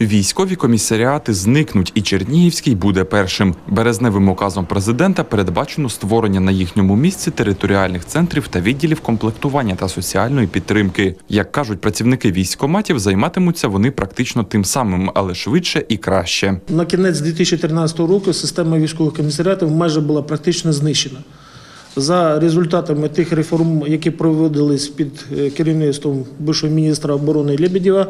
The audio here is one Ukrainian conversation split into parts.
Військові комісаріати зникнуть, і Чернігівський буде першим. Березневим указом президента передбачено створення на їхньому місці територіальних центрів та відділів комплектування та соціальної підтримки. Як кажуть працівники військкоматів, займатимуться вони практично тим самим, але швидше і краще. На кінець 2013 року система військових комісаріатів майже була практично знищена. За результатами тих реформ, які проводились під е, керівництвом бившого міністра оборони Лебедєва,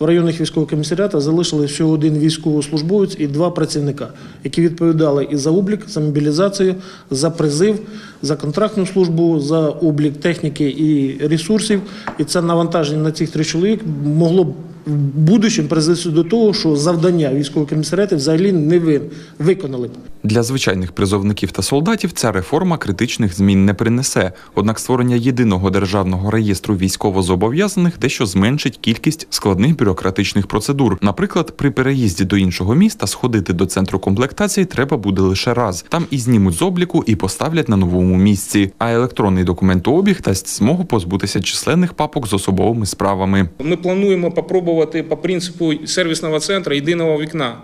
в районних військових комісаріатах залишилось всього один військовослужбовець і два працівника, які відповідали і за облік, за мобілізацію, за призив, за контрактну службу, за облік техніки і ресурсів. І це навантаження на цих трьох чоловік могло б в будущому призвести до того, що завдання військових комісаріатів взагалі не ви- виконали. Для звичайних призовників та солдатів ця реформа критичних змін не принесе. Однак створення єдиного державного реєстру військовозобов'язаних дещо зменшить кількість складних бюрократичних процедур. Наприклад, при переїзді до іншого міста сходити до центру комплектації треба буде лише раз. Там і знімуть з обліку і поставлять на новому місці. А електронний документообіг дасть змогу позбутися численних папок з особовими справами. Ми плануємо попробувати по принципу сервісного центру єдиного вікна.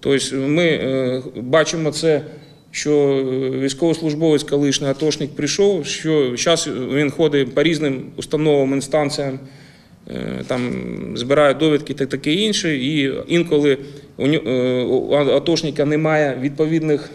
Тобто ми е, бачимо це, що е, військовослужбовець, колишній атошник прийшов, що зараз він ходить по різним установам, інстанціям, е, там збирає довідки та таке інше, і інколи у атошника немає відповідних.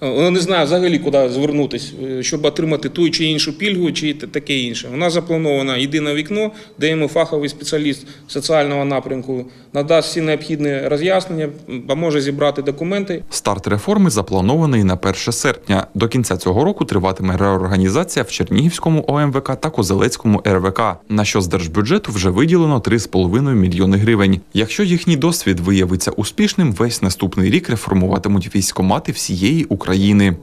Вона не знає взагалі, куди звернутися, е, щоб отримати ту чи іншу пільгу, чи таке інше. У нас заплановано єдине вікно, де йому фаховий спеціаліст соціального напрямку надасть всі необхідні роз'яснення, поможе зібрати документи. Старт реформи запланований на 1 серпня. До кінця цього року триватиме реорганізація в Чернігівському ОМВК та Козелецькому РВК, на що з держбюджету вже виділено 3,5 мільйони гривень. Якщо їхній досвід виявиться успішним, весь наступний рік реформуватимуть військомати всієї України.